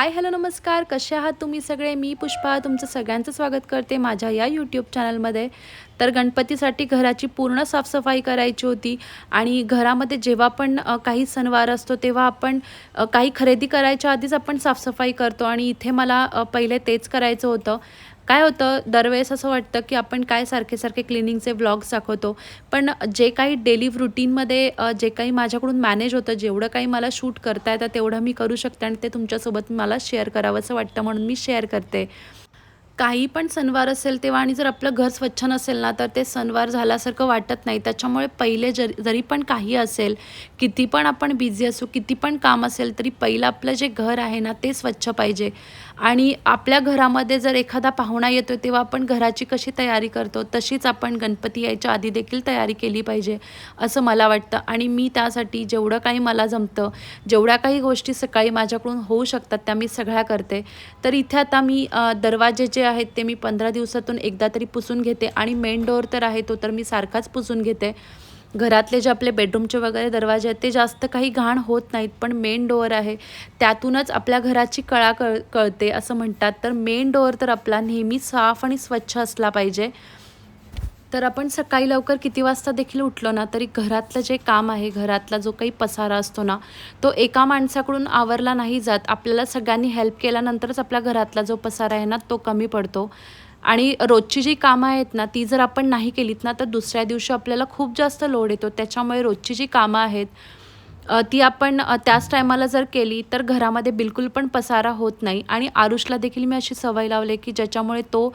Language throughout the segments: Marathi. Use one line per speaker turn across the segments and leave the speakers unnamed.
हाय हॅलो नमस्कार. कसे आहात तुम्ही सगळे? मी पुष्पा तुमचं सगळ्यांचं स्वागत करते माझ्या या यूट्यूब चॅनलमध्ये तर गणपतीसाठी घराची पूर्ण साफसफाई करायची होती आणि घरामध्ये जेव्हा पण काही सणवार असतो तेव्हा आपण काही खरेदी करायच्या आधीच आपण साफसफाई करतो आणि इथे मला पहिले तेच करायचं होतं. काय होतं दरवेळेस असं वाटतं की आपण काय सारखे सारखे क्लिनिंगचे व्लॉग्स दाखवतो. पण जे काही डेली रुटीनमध्ये जे काही माझ्याकडून मॅनेज होतं जेवढं काही मला शूट करता येतं तेवढं मी करू शकते आणि ते तुमच्यासोबत मला शेअर करावंसं वाटतं म्हणून मी शेअर करते. काही पण सणवार असेल तेव्हा आणि जर आपलं घर स्वच्छ नसेल ना तर ते सणवार झाल्यासारखं वाटत नाही. त्याच्यामुळे पहिले जरी जरी पण काही असेल किती पण आपण बिझी असू किती पण काम असेल तरी पहिलं आपलं जे घर आहे ना ते स्वच्छ पाहिजे. आणि आपल्या घरामध्ये जर एखादा पाहुणा येतो तेव्हा आपण घराची कशी तयारी करतो तशीच आपण गणपती यायच्या आधी देखील तयारी केली पाहिजे असं मला वाटतं. आणि मी त्यासाठी जेवढं काही मला जमतं जेवढ्या काही गोष्टी सकाळी माझ्याकडून होऊ शकतात त्या मी सगळ्या करते. तर इथे आता मी दरवाजे जे आहेत ते मी पंधरा दिवसातून एकदा तरी पुसून घेते. आणि मेन डोअर तर आहे तो तर मी सारखाच पुसून घेते. घरातले जे आपले बेडरूमचे वगैरे दरवाजे आहेत ते जास्त काही घाण होत नाहीत पण मेन डोअर आहे. त्यातूनच आपल्या घराची कळा कळ कळते असं म्हणतात. तर मेन डोअर तर आपला नेहमी साफ आणि स्वच्छ असला पाहिजे. तर आपण सकाळी लवकर किती वाजता देखील उठलो ना तरी घरातलं जे काम आहे घरातला जो काही पसारा असतो ना तो एका माणसाकडून आवरला नाही जात. आपल्याला सगळ्यांनी हेल्प केल्यानंतरच आपल्या घरातला जो पसारा आहे ना तो कमी पडतो. आणि रोजची जी कामं आहेत ना ती जर आपण नाही केलीत ना तर दुसऱ्या दिवशी आपल्याला खूप जास्त लोड येतो. त्याच्यामुळे रोजची जी कामं आहेत ती आपण त्याच टायमाला जर केली तर घरामध्ये बिलकुल पण पसारा होत नाही. आणि आरुषला देखील मी अशी सवय लावली की ज्याच्यामुळे तो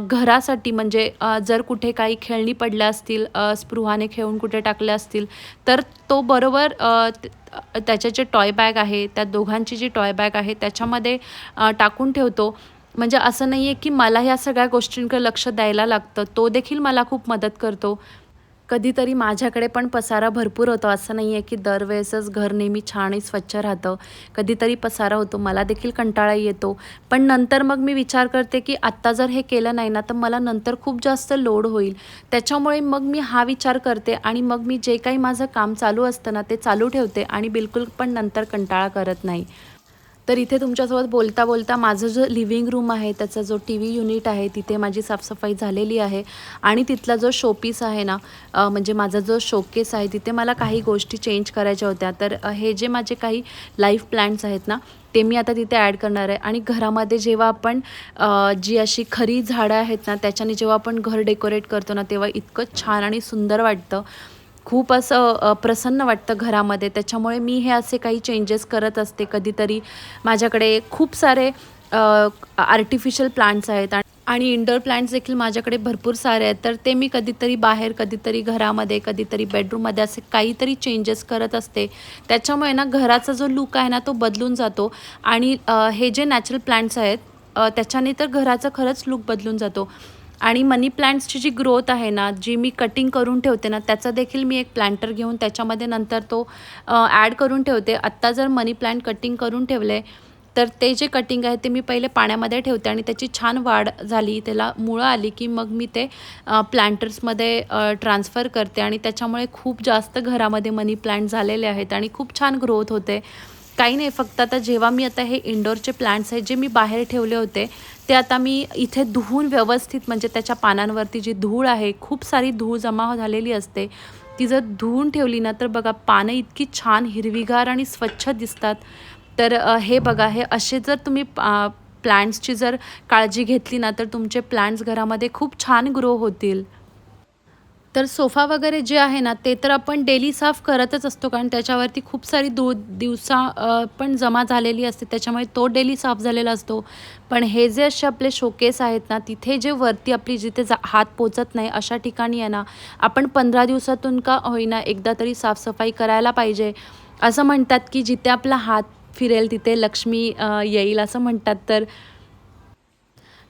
घरासाठी म्हणजे जर कुठे काही खेळणी पडल्या असतील स्पृहाने खेळून कुठे टाकल्या असतील तर तो बरोबर त्याचे जे टॉय बॅग आहे त्या दोघांची जी टॉय बॅग आहे त्याच्यामध्ये टाकून ठेवतो. म्हणजे असं नाही आहे की मला ह्या सगळ्या गोष्टींकडे लक्ष द्यायला लागतं. तो देखील मला खूप मदत करतो. कधीतरी माझ्याकडे पण पसारा भरपूर होतो. असं नाही आहे की दरवेळेसच घर नेहमी छान आणि स्वच्छ राहतं. कधीतरी पसारा होतो. मला देखील कंटाळा येतो. पण नंतर मग मी विचार करते की आत्ता जर हे केलं नाही ना तर मला नंतर खूप जास्त लोड होईल. त्याच्यामुळे मग मी हा विचार करते आणि मग मी जे काही माझं काम चालू असतं ना ते चालू ठेवते आणि बिलकुल पण नंतर कंटाळा करत नाही. तर इथे तुमच्यासोबत बोलता बोलता माझं जो लिव्हिंग रूम आहे त्याचा जो टी व्ही युनिट आहे तिथे माझी साफसफाई झालेली आहे. आणि तिथला जो शोपीस आहे ना म्हणजे माझा जो शोकेस आहे तिथे मला काही गोष्टी चेंज करायच्या होत्या. तर हे जे माझे काही लाईफ प्लॅन्ट्स आहेत ना ते मी आता तिथे ॲड करणार आहे. आणि घरामध्ये जेव्हा आपण जी अशी खरी झाडं आहेत ना त्याच्याने जेव्हा आपण घर डेकोरेट करतो ना तेव्हा इतकं छान आणि सुंदर वाटतं. खूप असं प्रसन्न वाटतं घरामध्ये. त्याच्यामुळे मी हे असे काही चेंजेस करत असते. कधीतरी माझ्याकडे खूप सारे आर्टिफिशियल प्लांट्स आहेत आणि इंडोर प्लांट्स देखील माझ्याकडे भरपूर सारे आहेत. तर ते मी कधीतरी बाहेर कधीतरी घरामध्ये कधीतरी बेडरूममध्ये असे काहीतरी चेंजेस करत असते. त्याच्यामुळे ना घराचा जो लुक आहे ना तो बदलून जातो. आणि हे जे नॅचरल प्लांट्स आहेत त्याच्याने तर घराचा खरंच लुक बदलून जातो. आणि मनी प्लांट्सची जी ग्रोथ आहे ना जी मी कटिंग करून ठेवते ना त्याचा देखील मी एक प्लांटर घेऊन त्याच्यामध्ये नंतर तो ॲड करून ठेवते. आत्ता जर मनी प्लांट कटिंग करून ठेवले तर ते जे कटिंग आहे ते मी पहिले पाण्यामध्ये ठेवते आणि त्याची छान वाढ झाली. त्याला मुळं आली की मग मी ते प्लांटर्समध्ये ट्रान्सफर करते आणि त्याच्यामुळे खूप जास्त घरामध्ये मनी प्लांट झालेले आहेत आणि खूप छान ग्रोथ होते. काही नाही फक्त आता जेव्हा मी आता हे इंडोरचे प्लांट्स आहेत जे मी बाहेर ठेवले होते ते आता मी इथे धुवून व्यवस्थित म्हणजे त्याच्या पानांवरती जी धूळ आहे खूप सारी धूळ जमा झालेली असते. ती जर धुवून ठेवली ना तर बघा पानं इतकी छान हिरवीगार आणि स्वच्छ दिसतात. तर हे बघा हे असे जर तुम्ही प्लांट्सची जर काळजी घेतली ना तर तुमचे प्लांट्स घरामध्ये खूप छान ग्रो होतील. तर सोफा वगैरे जे आहे ना ते तर आपण डेली साफ करतच असतो कारण त्याच्यावरती खूप सारी दो दिवसा पण जमा झालेली असते. त्याच्यामुळे तो डेली साफ झालेला असतो. पण हे जे असे आपले शोकेस आहेत ना तिथे जे वरती आपली जिथे जा हात पोचत नाही अशा ठिकाणी आहे ना आपण पंधरा दिवसातून का होईना एकदा तरी साफसफाई करायला पाहिजे. असं म्हणतात की जिथे आपला हात फिरेल तिथे लक्ष्मी येईल असं म्हणतात. तर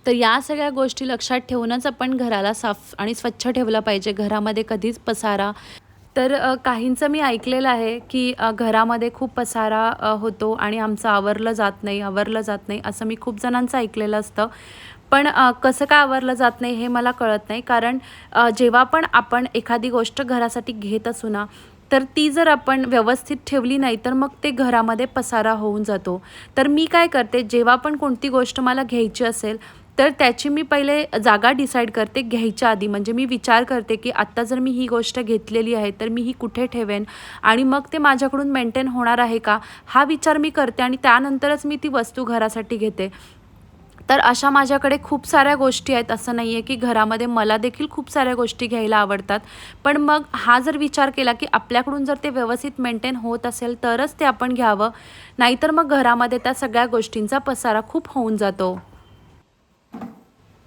तर या सगळ्या गोष्टी लक्षात ठेवूनच आपण घराला साफ आणि स्वच्छ ठेवलं पाहिजे घरामध्ये कधीच पसारा. तर काहींचं मी ऐकलेलं आहे की घरामध्ये खूप पसारा होतो आणि आमचं आवरलं जात नाही आवरलं जात नाही असं मी खूप जणांचं ऐकलेलं असतं. पण कसं काय आवरलं जात नाही हे मला कळत नाही कारण जेव्हा पण आपण एखादी गोष्ट घरासाठी घेत असू ना तर ती जर आपण व्यवस्थित ठेवली नाही तर मग ते घरामध्ये पसारा होऊन जातो. तर मी काय करते जेव्हा पण कोणती गोष्ट मला घ्यायची असेल तर त्याची मी पहिले जागा डिसाईड करते घ्यायच्या आधी. म्हणजे मी विचार करते की आत्ता जर मी ही गोष्ट घेतलेली आहे तर मी ही कुठे ठेवेन? आणि मग ते माझ्याकडून मेंटेन होणार आहे का? हा विचार मी करते आणि त्यानंतरच मी ती वस्तू घरासाठी घेते. तर अशा माझ्याकडे खूप साऱ्या गोष्टी आहेत. असं नाही आहे की घरामध्ये मला देखील खूप साऱ्या गोष्टी घ्यायला आवडतात. पण मग हा जर विचार केला की आपल्याकडून जर ते व्यवस्थित मेंटेन होत असेल तरच ते आपण घ्यावं. नाहीतर मग घरामध्ये त्या सगळ्या गोष्टींचा पसारा खूप होऊन जातो.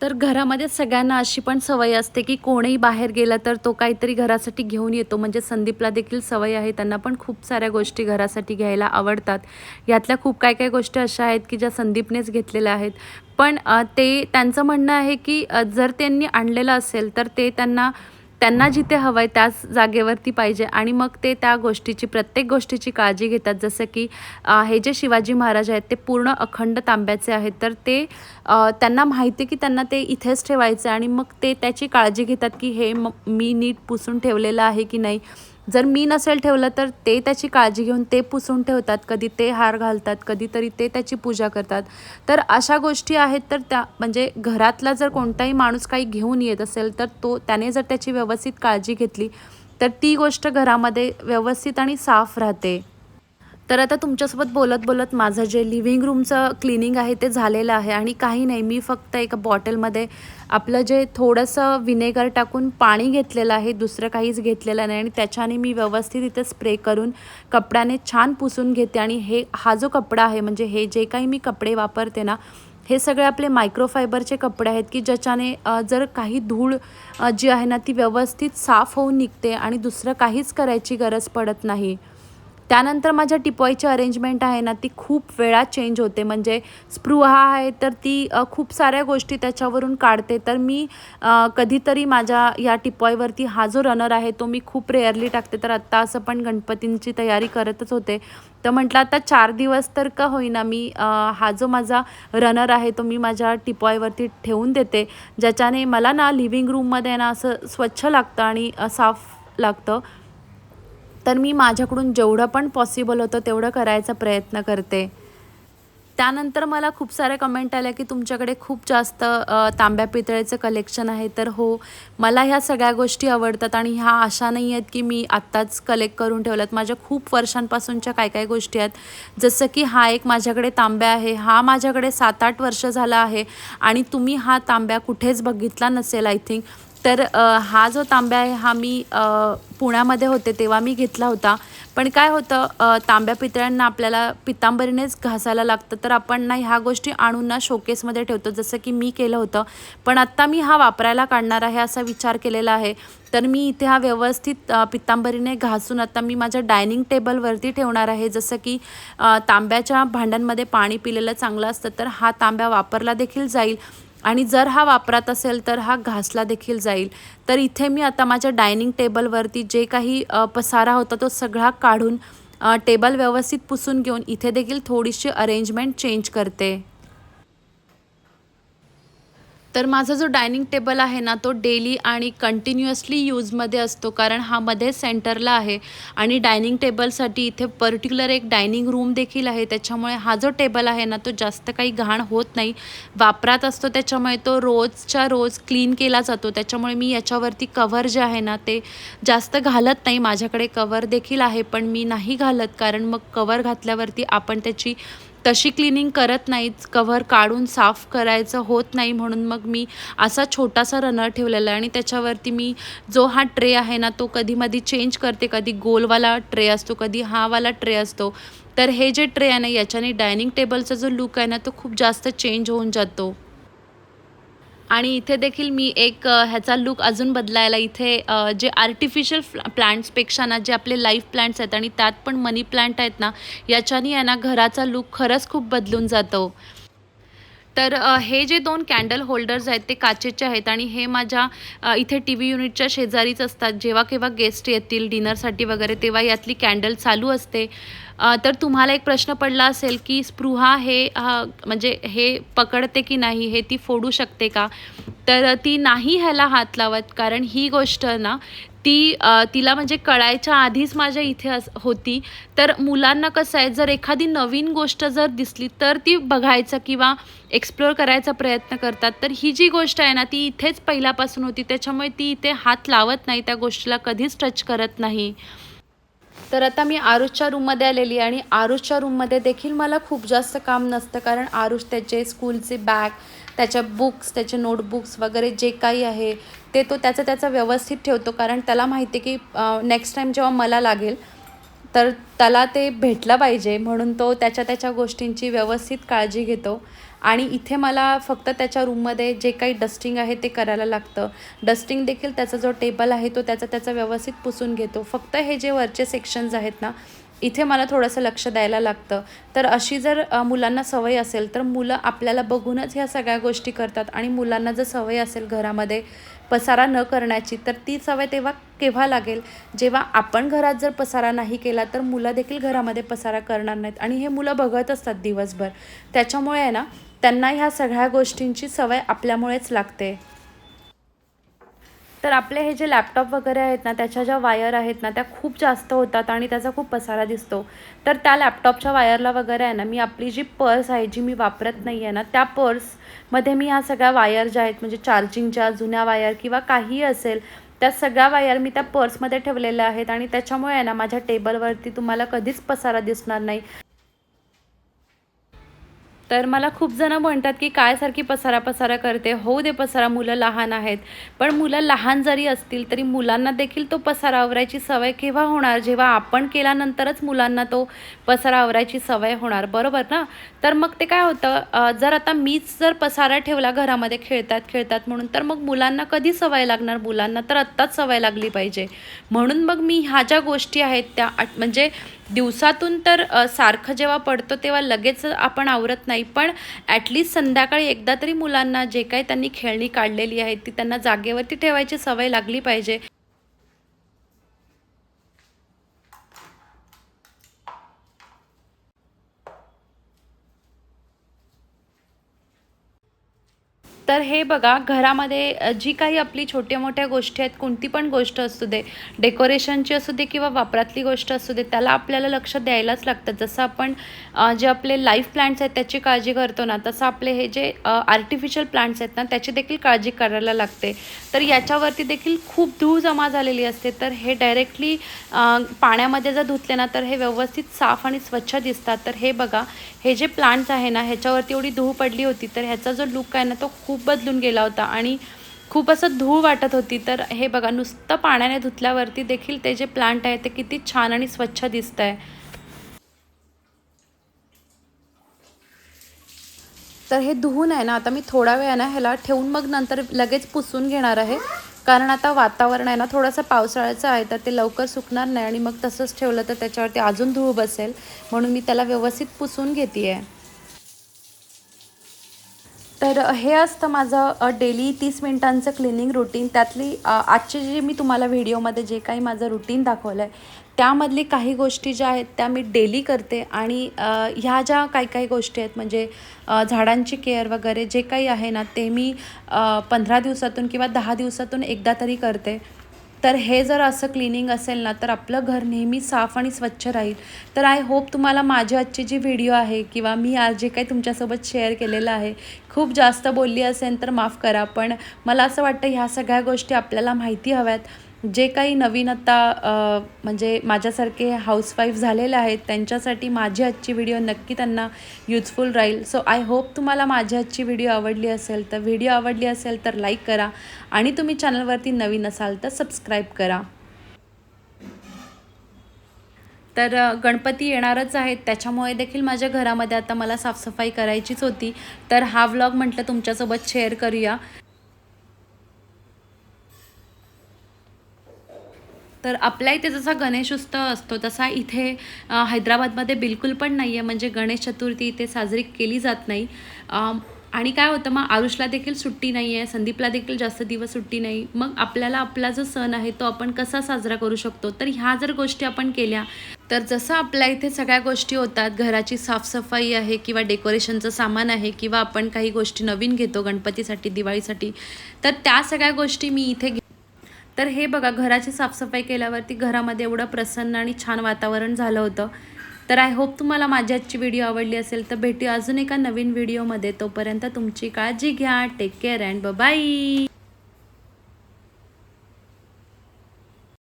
तर घरामध्ये सगळ्यांना अशी पण सवय असते की कोणीही बाहेर गेला तर तो काहीतरी घरासाठी घेऊन येतो. म्हणजे संदीपला देखील सवय आहे. त्यांना पण खूप साऱ्या गोष्टी घरासाठी घ्यायला आवडतात. यातल्या खूप काय काय गोष्टी अशा आहेत की ज्या संदीपनेच घेतलेल्या आहेत. पण ते त्यांचं म्हणणं आहे की जर त्यांनी आणलेलं असेल तर ते त्यांना त्यांना जिथे हवं आहे त्याच जागेवरती पाहिजे. आणि मग ते त्या गोष्टीची प्रत्येक गोष्टीची काळजी घेतात. जसं की हे जे शिवाजी महाराज आहेत ते पूर्ण अखंड तांब्याचे आहेत. तर ते त्यांना माहिती आहे की त्यांना ते इथेच ठेवायचं आणि मग ते त्याची काळजी घेतात की हे म मी नीट पुसून ठेवलेलं आहे की नाही. जर मी नसेल ठेवलं तर ते त्याची काळजी घेऊन ते पुसून ठेवतात कधी ते हार घालतात कधीतरी ते त्याची पूजा करतात. तर अशा गोष्टी आहेत तर त्या म्हणजे घरातला जर कोणताही माणूस काही घेऊन येत असेल तर तो त्याने जर त्याची व्यवस्थित काळजी घेतली तर ती गोष्ट घरामध्ये व्यवस्थित आणि साफ राहते. तर आता तुमच्यासोबत बोलत बोलत माझं जे लिव्हिंग रूमचं क्लिनिंग आहे ते झालेलं आहे आणि काही नाही मी फक्त एका बॉटलमध्ये आपलं जे थोडंसं विनेगर टाकून पाणी घेतलेलं आहे दुसरं काहीच घेतलेलं नाही आणि त्याच्याने मी व्यवस्थित इथे स्प्रे करून कपड्याने छान पुसून घेते आणि हे हा जो कपडा आहे म्हणजे हे जे काही मी कपडे वापरते ना हे सगळे आपले मायक्रोफायबरचे कपडे आहेत की ज्याच्याने जर काही धूळ जी आहे ना ती व्यवस्थित साफ होऊन निघते आणि दुसरं काहीच करायची गरज पडत नाही. त्यानंतर माझ्या टिपॉयची अरेंजमेंट आहे ना ती खूप वेळा चेंज होते. म्हणजे स्पृहा आहे तर ती खूप साऱ्या गोष्टी त्याच्यावरून काढते. तर मी कधीतरी माझ्या या टिपॉयवरती हा जो रनर आहे तो मी खूप रेअरली टाकते. तर आत्ता असं पण गणपतींची तयारी करतच होते. तर म्हटलं आता चार दिवस तर का होईना मी हा जो माझा रनर आहे तो मी माझ्या टिपॉयवरती ठेवून देते. ज्याच्याने मला ना लिव्हिंग रूममध्ये ना असं स्वच्छ लागतं आणि साफ लागतं. तर मी माझ्याकडून जेवढं पण पॉसिबल होतं तेवढं करायचा प्रयत्न करते. त्यानंतर मला खूप साऱ्या कमेंट आल्या की तुमच्याकडे खूप जास्त तांब्या पितळेचं कलेक्शन आहे. तर हो मला ह्या सगळ्या गोष्टी आवडतात आणि ह्या अशा नाही आहेत की मी आत्ताच कलेक्ट करून ठेवल्यात. माझ्या खूप वर्षांपासूनच्या काय काय गोष्टी आहेत. जसं की हा एक माझ्याकडे तांब्या आहे. हा माझ्याकडे सात आठ वर्ष झाला आहे आणि तुम्ही हा तांब्या कुठेच बघितला नसेल आय थिंक तर हा जो तांब्या आहे हा मी पुण्यामध्ये होते तेव्हा मी घेतला होता. पण काय होतं तांब्या पितळ्यांना आपल्याला पितांबरीनेच घासायला लागतं. तर आपण ना ह्या गोष्टी आणून ना शोकेसमध्ये ठेवतो. जसं की मी केलं होतं. पण आत्ता मी हा वापरायला काढणार आहे असा विचार केलेला आहे. तर मी इथे हा व्यवस्थित पितांबरीने घासून आता मी माझ्या डायनिंग टेबलवरती ठेवणार आहे. जसं की तांब्याच्या भांड्यांमध्ये पाणी पिलेलं चांगलं असतं तर हा तांब्या वापरला देखील जाईल. आणि जर हा वापरात असेल तर हा घासला देखील जाईल. तर इथे मी आता माझ्या डायनिंग टेबलवरती जे काही पसारा होता तो सगळा काढून टेबल व्यवस्थित पुसून घेऊन इथे देखील थोडीशी अरेंजमेंट चेंज करते. तर माझा जो डायनिंग टेबल आहे ना तो डेली आणि कंटिन्युअसली यूजमध्ये असतो कारण हा मध्ये सेंटरला आहे आणि डायनिंग टेबलसाठी इथे पर्टिक्युलर एक डायनिंग रूम देखील आहे. त्याच्यामुळे हा जो टेबल आहे ना तो जास्त काही घाण होत नाही. वापरात असतो त्याच्यामुळे तो रोजच्या रोज क्लीन केला जातो. त्याच्यामुळे मी याच्यावरती कवर जे आहे ना ते जास्त घालत नाही. माझ्याकडे कवर देखील आहे पण मी नाही घालत कारण मग कवर घातल्यावरती आपण त्याची तशी क्लिनिंग करत नाहीच कव्हर काढून साफ करायचं होत नाही म्हणून मग मी असा छोटासा रनर ठेवलेला आहे आणि त्याच्यावरती मी जो हा ट्रे आहे ना तो कधी मधी चेंज करते कधी गोलवाला ट्रे असतो कधी हावाला ट्रे असतो. तर हे जे ट्रे आहे ना याच्याने डायनिंग टेबलचा जो लुक आहे ना तो खूप जास्त चेंज होऊन जातो. आणि इथे देखील मी एक ह्याचा लुक अजून बदलायला इथे जे आर्टिफिशियल प्लांट्सपेक्षा ना जे आपले लाईफ प्लांट्स आहेत आणि त्यात पण मनी प्लांट आहेत ना याच्याने आहे ना घराचा लुक खरंच खूप बदलून जातो. तर हे जे दोन कॅन्डल होल्डर्स आहेत ते काचेचे आहेत आणि हे माझ्या इथे टी व्ही युनिटच्या शेजारीच असतात. जेव्हा केव्हा गेस्ट येतील डिनरसाठी वगैरे तेव्हा यातली कॅन्डल चालू असते. तर तुम्हाला एक प्रश्न पडला असेल की स्पृहा हे म्हणजे हे पकडते की नाही हे ती फोडू शकते का? तर ती नाही ह्याला हात लावत कारण ही गोष्ट ना ती तिला म्हणजे कळायच्या आधीच माझ्या इथे अस होती. तर मुलांना कसं आहे जर एखादी नवीन गोष्ट जर दिसली तर ती बघायचं किंवा एक्सप्लोअर करायचा प्रयत्न करतात. तर ही जी गोष्ट आहे ना ती इथेच पहिल्यापासून होती त्याच्यामुळे ती इथे हात लावत नाही त्या गोष्टीला कधीच टच करत नाही. तर आता मी आरुषच्या रूममध्ये आलेली आहे आणि आरुषच्या रूममध्ये देखील मला खूप जास्त काम नसतं कारण आरुष त्याचे स्कूलचे बॅग त्याच्या बुक्स त्याचे नोटबुक्स वगैरे जे काही आहे ते तो त्याचं त्याचं व्यवस्थित ठेवतो. कारण त्याला माहिती आहे की नेक्स्ट टाईम जेव्हा मला लागेल तर त्याला ते भेटलं पाहिजे म्हणून तो त्याच्या त्याच्या गोष्टींची व्यवस्थित काळजी घेतो. आणि इथे मला फक्त त्याच्या रूममध्ये जे काही डस्टिंग आहे ते करायला लागतं. डस्टिंग देखील त्याचा जो टेबल आहे तो त्याचा त्याचा व्यवस्थित पुसून घेतो. फक्त हे जे वरचे सेक्शन्स आहेत ना इथे मला थोडंसं लक्ष द्यायला लागतं. तर अशी जर मुलांना सवय असेल तर मुलं आपल्याला बघूनच ह्या सगळ्या गोष्टी करतात. आणि मुलांना जर सवय असेल घरामध्ये पसारा न करण्याची तर ती सवय तेव्हा केव्हा लागेल? जेव्हा आपण घरात जर पसारा नाही केला तर मुलं देखील घरामध्ये पसारा करणार नाहीत. आणि हे मुलं बघत असतात दिवसभर. त्याच्यामुळे आहे ना त्यांना ह्या सगळ्या गोष्टींची सवय आपल्यामुळेच लागते. तर आपले हे जे लॅपटॉप वगैरे आहेत ना त्याच्या ज्या वायर आहेत ना त्या खूप जास्त होतात आणि त्याचा खूप पसारा दिसतो. तर त्या लॅपटॉपच्या वायरला वगैरे आहे ना मी आपली जी पर्स आहे जी मी वापरत नाही आहे ना त्या पर्समध्ये मी ह्या सगळ्या वायर ज्या आहेत म्हणजे चार्जिंगच्या जुन्या वायर किंवा काहीही असेल त्या सगळ्या वायर मी त्या पर्समध्ये ठेवलेल्या आहेत आणि त्याच्यामुळे आहे ना माझ्या टेबलवरती तुम्हाला कधीच पसारा दिसणार नाही. तर मला खूप जण म्हणतात की काय सारखी पसारा पसारा करते. होऊ दे पसारा मुलं लहान आहेत. पण मुलं लहान जरी असतील तरी मुलांना देखील तो पसारा आवरायची सवय केव्हा होणार? जेव्हा आपण केल्यानंतरच मुलांना तो पसारा आवरायची सवय होणार. बरोबर ना? तर मग ते काय होतं जर आता मीच जर पसारा ठेवला घरामध्ये खेळतात खेळतात म्हणून तर मग मुलांना कधी सवय लागणार? मुलांना तर आत्ताच सवय लागली पाहिजे. म्हणून मग मी ह्या ज्या गोष्टी आहेत त्या म्हणजे दिवसातून तर सारखं जेव्हा पडतो तेव्हा लगेच आपण आवरत नाही. पण ॲटलिस्ट संध्याकाळी एकदा तरी मुलांना जे काही त्यांनी खेळणी काढलेली आहे ती त्यांना जागेवरती ठेवायची सवय लागली पाहिजे. तर हे बघा घरामध्ये जी काही आपली छोट्या मोठ्या गोष्टी आहेत कोणती पण गोष्ट असू दे डेकोरेशनची असू दे किंवा वापरातली गोष्ट असू दे त्याला आपल्याला लक्ष द्यायलाच लागतं. जसं आपण जे आपले लाईफ प्लांट्स आहेत त्याची काळजी करतो ना तसं आपले हे जे आर्टिफिशियल प्लांट्स आहेत ना त्याची देखील काळजी करायला लागते. तर याच्यावरती देखील खूप धूळ जमा झालेली असते. तर हे डायरेक्टली पाण्यामध्ये जर धुतले ना तर हे व्यवस्थित साफ आणि स्वच्छ दिसतात. तर हे बघा हे जे प्लांट्स आहे ना ह्याच्यावरती एवढी धूळ पडली होती तर ह्याचा जो लुक आहे ना तो खूप बदलून गेला होता आणि खूप असं धूळ वाटत होती. तर हे बघा नुसतं पाण्याने धुतल्यावरती देखील ते जे प्लांट आहे ते किती छान आणि स्वच्छ दिसत आहे तर हे धुवून आहे ना आता मी थोडा वेळ आहे ना ह्याला ठेवून मग नंतर लगेच पुसून घेणार आहे. कारण आता वातावरण आहे ना थोडंसं पावसाळ्याचं आहे तर ते लवकर सुकणार नाही आणि मग तसंच ठेवलं तर त्याच्यावरती अजून धूळ बसेल. म्हणून मी त्याला व्यवस्थित पुसून घेते आहे तर हे असतं माझं डेली तीस मिनिटांचं क्लिनिंग रुटीन. त्यातली आजचे जे मी तुम्हाला व्हिडिओमध्ये जे काही माझं रुटीन दाखवलं आहे त्यामधली काही गोष्टी ज्या आहेत त्या मी डेली करते. आणि ह्या ज्या काही काही गोष्टी आहेत म्हणजे झाडांची केअर वगैरे जे काही आहे ना ते मी पंधरा दिवसातून किंवा दहा दिवसातून एकदा तरी करते. तर हे जर असं क्लिनिंग असेल ना तर आपलं घर नेहमी साफ आणि स्वच्छ राहील. तर आय होप तुम्हाला माझी आजची जी व्हिडिओ आहे किंवा मी आज जे काही तुमच्यासोबत शेअर केलेलं आहे खूप जास्त बोलली असेल तर माफ करा. पण मला असं वाटतं ह्या सगळ्या गोष्टी आपल्याला माहिती हव्यात. जे काही नवीन आता म्हणजे माझ्यासारखे हाऊसवाईफ झालेले आहेत त्यांच्यासाठी माझी आजची व्हिडिओ नक्की त्यांना युजफुल राहील. सो आय होप तुम्हाला माझी आजची व्हिडिओ आवडली असेल तर व्हिडिओ आवडली असेल तर लाईक करा आणि तुम्ही चॅनलवरती नवीन असाल तर सबस्क्राईब करा. तर गणपती येणारच आहेत त्याच्यामुळे देखील माझ्या घरामध्ये आता मला साफसफाई करायचीच होती. तर हा व्लॉग म्हटलं तुमच्यासोबत शेअर करूया. तर आपल्या इथे जसा गणेश उत्सव असतो तसा इथे हैदराबादमध्ये बिलकुल पण नाही आहे म्हणजे गणेश चतुर्थी इथे साजरी केली जात नाही. आणि काय होतं मग आरुषला देखील सुट्टी नाही आहे संदीपला देखील जास्त दिवस सुट्टी नाही. मग आपल्याला आपला जो सण आहे तो आपण कसा साजरा करू शकतो? तर ह्या जर गोष्टी आपण केल्या तर जसं आपल्या इथे सगळ्या गोष्टी होतात घराची साफसफाई आहे किंवा डेकोरेशनचं सामान आहे किंवा आपण काही गोष्टी नवीन घेतो गणपतीसाठी दिवाळीसाठी तर त्या सगळ्या गोष्टी मी इथे घे तर हे बघा घराची साफसफाई केल्यावरती घरामध्ये एवढं प्रसन्न आणि छान वातावरण झालं होतं. तर आय होप तुम्हाला माझी आजची व्हिडिओ आवडली असेल तर भेटू अजून एका नवीन व्हिडिओमध्ये तोपर्यंत तुमची काळजी घ्या. Take care and bye